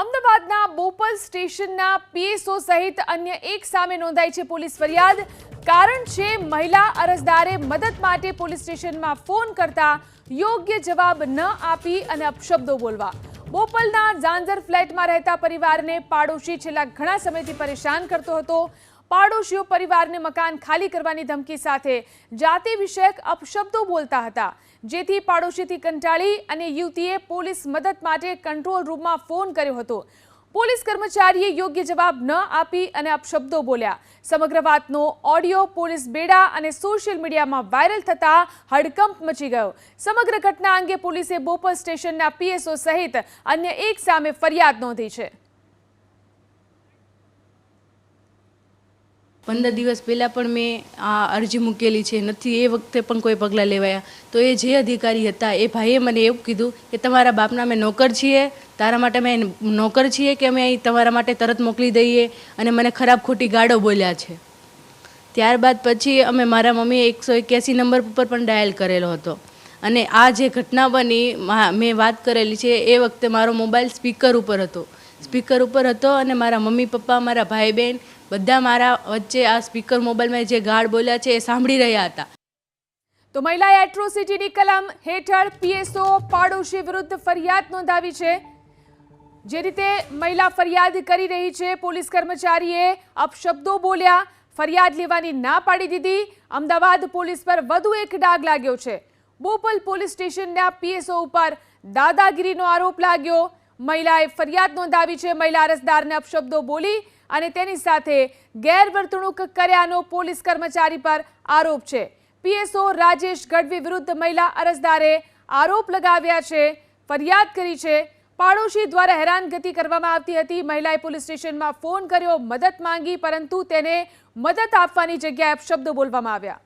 અમદાવાદના બોપલ સ્ટેશનના પીએસઓ સહિત અન્ય એક સામે નોંધાઈ છે પોલીસ ફરિયાદ. કારણ છે, મહિલા અરજદારે મદદ માટે પોલીસ સ્ટેશનમાં ફોન કરતા યોગ્ય જવાબ ન આપી અને અપશબ્દો બોલવા. બોપલના ઝાંઝર ફ્લેટમાં રહેતા પરિવારને પાડોશી છેલ્લા ઘણા સમયથી પરેશાન કરતો હતો. પાડોશીઓ પરિવારને મકાન ખાલી કરવાની ધમકી સાથે જાતિ વિષયક અપશબ્દો બોલતા હતા. જેથી પાડોશીથી કંટાળી અને યુવતીએ પોલીસ મદદ માટે કંટ્રોલ રૂમમાં ફોન કર્યો હતો. પોલીસ કર્મચારીએ યોગ્ય જવાબ ન આપી અને અપશબ્દો બોલ્યા. સમગ્ર વાતનો ઓડિયો પોલીસ બેડા અને સોશિયલ મીડિયામાં વાયરલ થતા હડકંપ મચી ગયો. સમગ્ર ઘટના અંગે પોલીસે બોપલ સ્ટેશનના પીએસઓ સહિત અન્ય એક સામે ફરિયાદ નોંધી છે. પંદર દિવસ પહેલાં પણ મેં આ અરજી મૂકેલી છે. નથી, એ વખતે પણ કોઈ પગલાં લેવાયા. તો એ જે અધિકારી હતા, એ ભાઈએ મને એવું કીધું કે, તમારા બાપના અમે નોકર છીએ. તારા માટે અમે નોકર છીએ કે અમે અહીં તમારા માટે તરત મોકલી દઈએ? અને મને ખરાબ ખોટી ગાળો બોલ્યા છે. ત્યારબાદ પછી અમે મારા મમ્મીએ એકસો એક્યાસી નંબર ઉપર પણ ડાયલ કરેલો હતો. અને આ જે ઘટના બની, મા- વાત કરેલી છે, એ વખતે મારો મોબાઈલ સ્પીકર ઉપર હતો. સ્પીકર ઉપર હતો અને મારા મમ્મી પપ્પા, મારા ભાઈ બહેન બધા મારા વચ્ચે આ સ્પીકર મોબાઈલમાં જે ગાળ બોલ્યા છે એ સાંભળી રહ્યા હતા. તો મહિલા એટ્રોસિટીની કલમ હેઠળ પીએસઓ પાડોશી વિરુદ્ધ ફરિયાદ નોંધાવી છે. જે રીતે મહિલા ફરિયાદ કરી રહી છે, પોલીસ કર્મચારીએ અપશબ્દો બોલ્યા, ફરિયાદ લેવાની ના પાડી દીધી. અમદાવાદ પોલીસ પર વધુ એક ડાગ લાગ્યો છે. બોપલ પોલીસ સ્ટેશનના પીએસઓ ઉપર દાદાગીરીનો આરોપ લાગ્યો. મહિલાએ ફરિયાદ નોંધાવી છે. મહિલા અરજદારને અપશબ્દો બોલી અને તેની સાથે ગેરવર્તણૂક કર્યાનો પોલીસ કર્મચારી પર આરોપ છે. પીએસઓ રાજેશ ગઢવી વિરુદ્ધ મહિલા અરજદારે આરોપ લગાવ્યા છે. ફરિયાદ કરી છે. પાડોશી દ્વારા હેરાનગતિ કરવામાં આવતી હતી. મહિલાએ પોલીસ સ્ટેશનમાં ફોન કર્યો, મદદ માંગી, પરંતુ તેને મદદ આપવાની જગ્યાએ અપશબ્દો બોલવામાં આવ્યા.